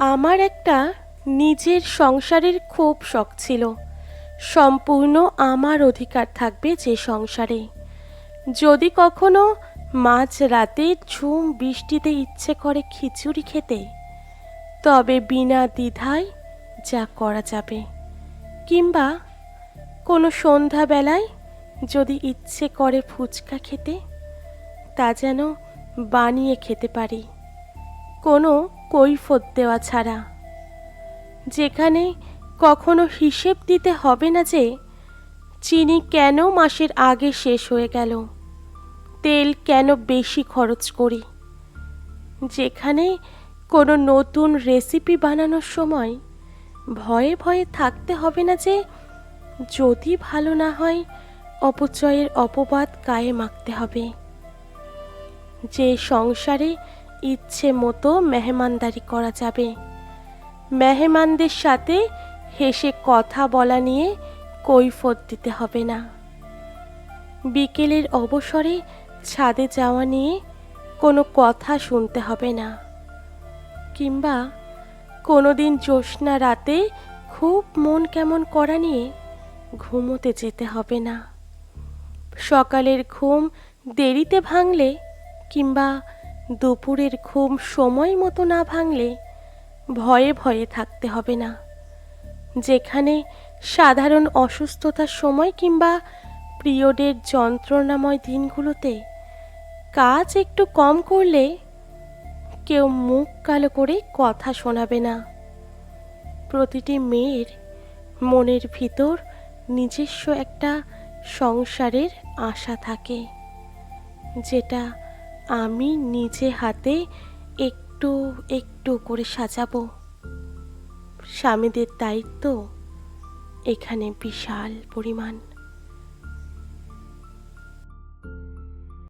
আমার একটা নিজের সংসারের খুব শখ ছিল। সম্পূর্ণ আমার অধিকার থাকবে যে সংসারে। যদি কখনো মাঝ রাতে ঝুম বৃষ্টিতে ইচ্ছে করে খিচুড়ি খেতে, তবে বিনা দ্বিধায় যা করা যাবে। কিংবা কোনো সন্ধ্যাবেলায় যদি ইচ্ছে করে ফুচকা খেতে, তা যেন বানিয়ে খেতে পারি। কোনো কৈফত দেওয়া ছাড়া। যেখানে কখনো হিসেব দিতে হবে না যে, চিনি কেন মাসের আগে শেষ হয়ে গেল, তেল কেন বেশি খরচ করি, যেখানে কোনো নতুন রেসিপি বানানোর সময় ভয়ে ভয়ে থাকতে হবে না যে, যদি ভালো না হয় অপচয়ের অপবাদ গায়ে মাখতে হবে। যে সংসারে ইচ্ছে মতো মেহমানদারি করা যাবে। মেহমানদের সাথে হেসে কথা বলা নিয়ে কৈফত দিতে হবে না। বিকেলের অবসরে ছাদে যাওয়া নিয়ে কোনো কথা শুনতে হবে না। কিংবা কোনো দিন জ্যোৎস্না রাতে খুব মন কেমন করা নিয়ে ঘুমোতে যেতে হবে না। সকালের ঘুম দেরিতে ভাঙলে কিংবা দুপুরের ঘুম সময় মতো না ভাঙলে ভয়ে ভয়ে থাকতে হবে না। যেখানে সাধারণ অসুস্থতার সময় কিংবা পিরিয়ডের যন্ত্রণাময় দিনগুলোতে কাজ একটু কম করলে কেউ মুখ কালো করে কথা শোনাবে না। প্রতিটি মেয়ের মনের ভিতর নিজস্ব একটা সংসারের আশা থাকে, যেটা আমি নিজে হাতে একটু একটু করে সাজাবো। স্বামীদের দায়িত্ব এখানে বিশাল পরিমাণ।